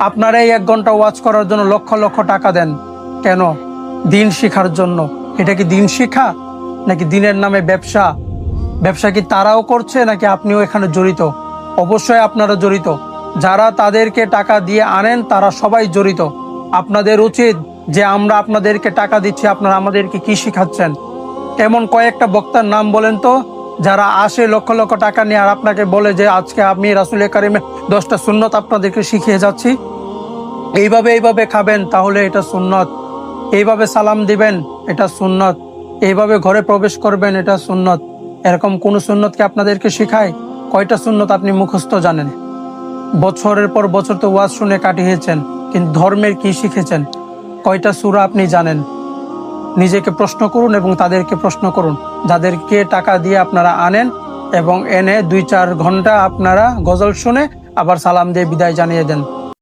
আপনারা এই এক ঘণ্টা ওয়াচ করার জন্য লক্ষ লক্ষ টাকা দেন। কেন? দিন শিখার জন্য। এটা কি দিন শিখা? নাকি দিনের নামে ব্যবসা? ব্যবসা কি তারাও করছে, নাকি আপনিও এখানে জড়িত? অবশ্যই আপনারা জড়িত। যারা তাদেরকে টাকা দিয়ে আনেন, তারা সবাই জড়িত। আপনাদের উচিত যে আমরা আপনাদেরকে টাকা দিচ্ছি, আপনারা আমাদেরকে কি শিখাচ্ছেন? এমন কয়েকটা বক্তার নাম বলেন তো। যারা আসে লক্ষ লক্ষ টাকা নিয়ে আর আপনাকে বলে যে আজকে আমি রাসুল কারিমের দশটা সুন্নত আপনাদেরকে শিখিয়ে যাচ্ছি। এইভাবে এইভাবে খাবেন, তাহলে এটা সুন্নত। এইভাবে সালাম দিবেন, এটা সুন্নত। এইভাবে ঘরে প্রবেশ করবেন, এটা সুন্নত। এরকম কোন সুন্নতকে আপনাদেরকে শেখায়? কয়টা সুন্নত আপনি মুখস্থ জানেন? বছরের পর বছর তো ওয়াজ শুনে কাটিয়েছেন, কিন্তু ধর্মের কি শিখেছেন? কয়টা সুরা আপনি জানেন? নিজেকে প্রশ্ন করুন এবং তাদেরকে প্রশ্ন করুন। যাদেরকে টাকা দিয়ে আপনারা আনেন এবং এনে দুই চার ঘণ্টা আপনারা গজল শুনে আবার সালাম দিয়ে বিদায় জানিয়ে দেন।